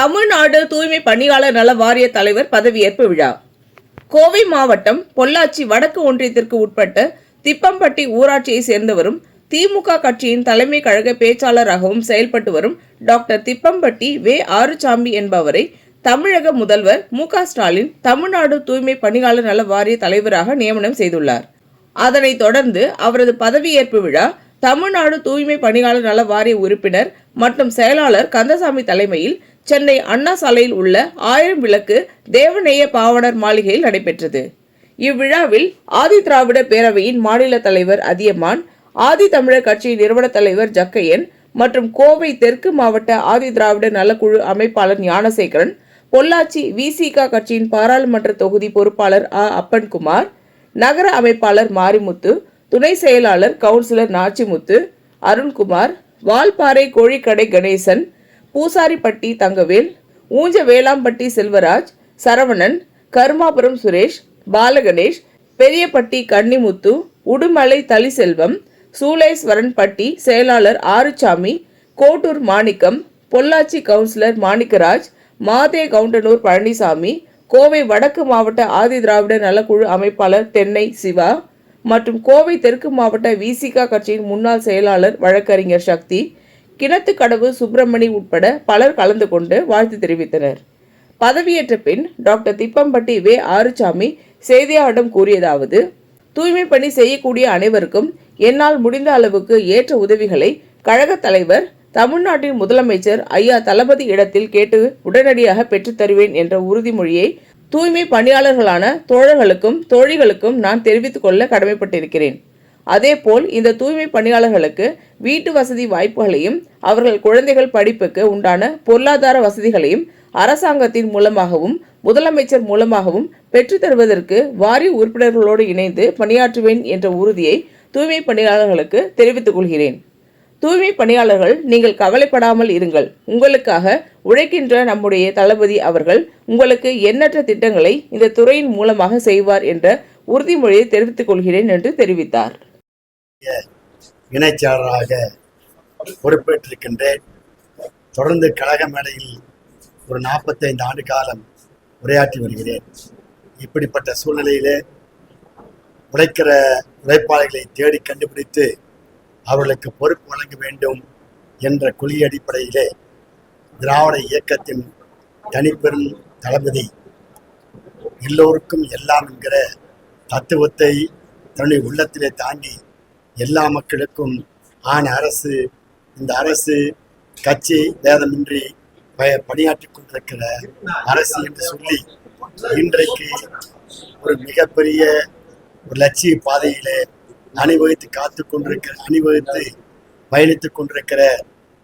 தமிழ்நாடு தூய்மை பணியாளர் நல வாரிய தலைவர் பதவியேற்பு விழா. கோவை மாவட்டம் பொள்ளாச்சி வடக்கு ஒன்றியத்திற்கு உட்பட்ட திப்பம்பட்டி ஊராட்சியை சேர்ந்தவரும் திமுக கட்சியின் தலைமை கழக பேச்சாளராகவும் செயல்பட்டு வரும் டாக்டர் திப்பம்பட்டி வே. ஆறுசாமி என்பவரை தமிழக முதல்வர் மு. ஸ்டாலின் தமிழ்நாடு தூய்மை பணியாளர் நல வாரிய தலைவராக நியமனம் செய்துள்ளார். அதனைத் தொடர்ந்து அவரது பதவியேற்பு விழா தமிழ்நாடு தூய்மை பணியாளர் நல வாரிய உறுப்பினர் மற்றும் செயலாளர் கந்தசாமி தலைமையில் சென்னை அண்ணா சாலையில் உள்ள ஆயிரம் விளக்கு தேவநேய பாவனர் மாளிகையில் நடைபெற்றது. இவ்விழாவில் ஆதி திராவிட பேரவையின் மாநில தலைவர் அதியமான் ஆதி தமிழர் கட்சியின் நிறுவன தலைவர் ஜக்கையன் மற்றும் கோவை தெற்கு மாவட்ட ஆதி திராவிட நலக்குழு அமைப்பாளர் ஞானசேகரன் பொள்ளாச்சி விசிக கட்சியின் பாராளுமன்ற தொகுதி பொறுப்பாளர் அ அப்பன்குமார் நகர அமைப்பாளர் மாரிமுத்து துணை செயலாளர் கவுன்சிலர் நாச்சிமுத்து அருண்குமார் வால்பாறை கோழிக்கடை கணேசன் பூசாரிப்பட்டி தங்கவேல் ஊஞ்ச வேளாம்பட்டி செல்வராஜ் சரவணன் கருமாபுரம் சுரேஷ் பாலகணேஷ் பெரியப்பட்டி கன்னிமுத்து உடுமலை தலிசெல்வம் சூளேஸ்வரன்பட்டி செயலாளர் ஆறுசாமி கோட்டூர் மாணிக்கம் பொள்ளாச்சி கவுன்சிலர் மாணிக்கராஜ் மாதே கவுண்டனூர் பழனிசாமி கோவை வடக்கு மாவட்ட ஆதி திராவிட நலக்குழு அமைப்பாளர் தென்னை சிவா மற்றும் கோவை தெற்கு மாவட்ட விசிகா கட்சியின் முன்னாள் செயலாளர் வழக்கறிஞர் சக்தி கிணத்துக்கடவு சுப்பிரமணி உட்பட பலர் கலந்து கொண்டு வாழ்த்து தெரிவித்தனர். பதவியேற்ற பின் டாக்டர் திப்பம்பட்டி வே. ஆறுசாமி செய்தியாளரிடம் கூறியதாவது தூய்மை பணி செய்யக்கூடிய அனைவருக்கும் என்னால் முடிந்த அளவுக்கு ஏற்ற உதவிகளை கழக தலைவர் தமிழ்நாட்டின் முதலமைச்சர் ஐயா தளபதி இடத்தில் கேட்டு உடனடியாக பெற்றுத் தருவேன் என்ற உறுதிமொழியை தூய்மை பணியாளர்களான தோழர்களுக்கும் தோழிகளுக்கும் நான் தெரிவித்துக் கொள்ள கடமைப்பட்டிருக்கிறேன். அதேபோல் இந்த தூய்மை பணியாளர்களுக்கு வீட்டு வசதி வாய்ப்புகளையும் அவர்கள் குழந்தைகள் படிப்புக்கு உண்டான பொருளாதார வசதிகளையும் அரசாங்கத்தின் மூலமாகவும் முதலமைச்சர் மூலமாகவும் பெற்றுத் தருவதற்கு வாரிய உறுப்பினர்களோடு இணைந்து பணியாற்றுவேன் என்ற உறுதியை தூய்மை பணியாளர்களுக்கு தெரிவித்துக் கொள்கிறேன். தூய்மை பணியாளர்கள் நீங்கள் கவலைப்படாமல் இருங்கள். உங்களுக்காக உழைக்கின்ற நம்முடைய தளபதி அவர்கள் உங்களுக்கு எண்ணற்ற திட்டங்களை இந்த துறையின் மூலமாக செய்வார் என்ற உறுதிமொழியை தெரிவித்துக் கொள்கிறேன் என்று தெரிவித்தார். இணைச்சாளராக பொறுப்பேற்றிருக்கின்றேன். தொடர்ந்து கழக மேடையில் ஒரு நாற்பத்தைந்து ஆண்டு காலம் உரையாற்றி வருகிறேன். இப்படிப்பட்ட சூழ்நிலையிலே உழைக்கிற உழைப்பாளிகளை தேடி கண்டுபிடித்து அவர்களுக்கு பொறுப்பு வழங்க வேண்டும் என்ற கொள்கை அடிப்படையிலே திராவிட இயக்கத்தின் தனிப்பெரும் தளபதி எல்லோருக்கும் எல்லாம் என்கிற தத்துவத்தை தன்னுடைய உள்ளத்திலே தாங்கி எல்லா மக்களுக்கும் ஆன அரசு இந்த அரசு கட்சி பேதமின்றி பணியாற்றி கொண்டிருக்கிற அரசு என்று சொல்லி இன்றைக்கு ஒரு மிகப்பெரிய ஒரு லட்சிய பாதையிலே அணிவகுத்து காத்து கொண்டிருக்கிற அணிவகுத்து பயணித்துக் கொண்டிருக்கிற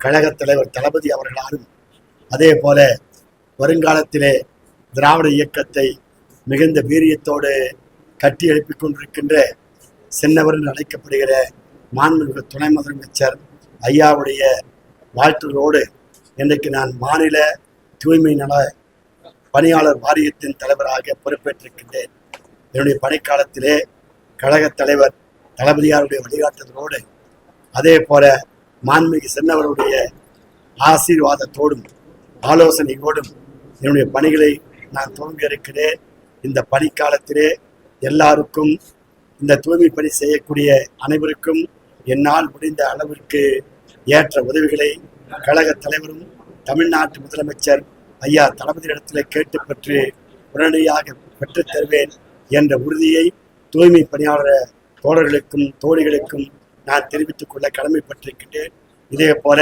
கழக தலைவர் தளபதி அவர்களாலும் அதே போல வருங்காலத்திலே திராவிட இயக்கத்தை மிகுந்த வீரியத்தோடு கட்டி எழுப்பிக் கொண்டிருக்கின்ற சின்னவர் என்று அழைக்கப்படுகிற மாண்புமிகு துணை முதலமைச்சர் ஐயாவுடைய வாழ்த்துகளோடு இன்றைக்கு நான் மாநில தூய்மை நல பணியாளர் வாரியத்தின் தலைவராக பொறுப்பேற்றிருக்கின்றேன். என்னுடைய பணிக்காலத்திலே கழகத் தலைவர் தளபதியாருடைய வழிகாட்டுதலோடு அதே போல மாண்புமிகு சின்னவருடைய ஆசீர்வாதத்தோடும் ஆலோசனையோடும் என்னுடைய பணிகளை நான் துவங்க இருக்கிறேன். இந்த பணிக்காலத்திலே எல்லாருக்கும் இந்த தூய்மை பணி செய்யக்கூடிய அனைவருக்கும் என்னால் முடிந்த அளவிற்கு ஏற்ற உதவிகளை கழக தலைவரும் தமிழ்நாட்டு முதலமைச்சர் ஐயா தளபதியிடத்தில் கேட்டு பெற்று உடனடியாக பெற்றுத் தருவேன் என்ற உறுதியை தூய்மை பணியாளர் தோழர்களுக்கும் தோழிகளுக்கும் நான் தெரிவித்துக் கொள்ள கடமைப்பட்டிருக்கின்றேன். இதே போல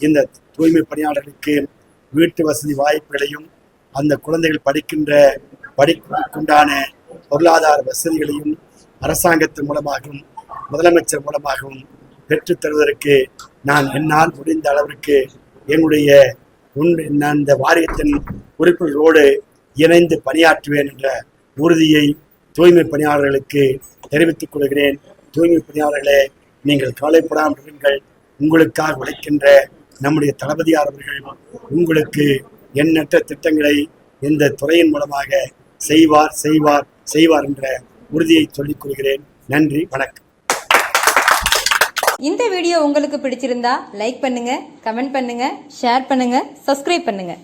இந்த தூய்மை பணியாளர்களுக்கு வீட்டு வசதி வாய்ப்புகளையும் அந்த குழந்தைகள் படிக்கின்ற படிப்புக்குண்டான பொருளாதார வசதிகளையும் அரசாங்கத்தின் மூலமாகவும் முதலமைச்சர் மூலமாகவும் பெற்றுத் தருவதற்கு நான் என்னால் முடிந்த அளவிற்கு என்னுடைய உன் நான் இந்த வாரியத்தின் உறுப்பினர்களோடு இணைந்து பணியாற்றுவேன் என்ற உறுதியை தூய்மை பணியாளர்களுக்கு தெரிவித்துக் கொள்கிறேன். தூய்மை பணியாளர்களே நீங்கள் கவலைப்படாமல் இருங்கள். உங்களுக்காக உழைக்கின்ற நம்முடைய தளபதியார் அவர்கள் உங்களுக்கு எண்ணற்ற திட்டங்களை இந்த துறையின் மூலமாக செய்வார் செய்வார் செய்வார் என்ற உறுதியை சொல்லிக் கொள்கிறேன். நன்றி வணக்கம். இந்த வீடியோ உங்களுக்கு பிடிச்சிருந்தா லைக் பண்ணுங்க கமெண்ட் பண்ணுங்க ஷேர் பண்ணுங்க சப்ஸ்கிரைப் பண்ணுங்க.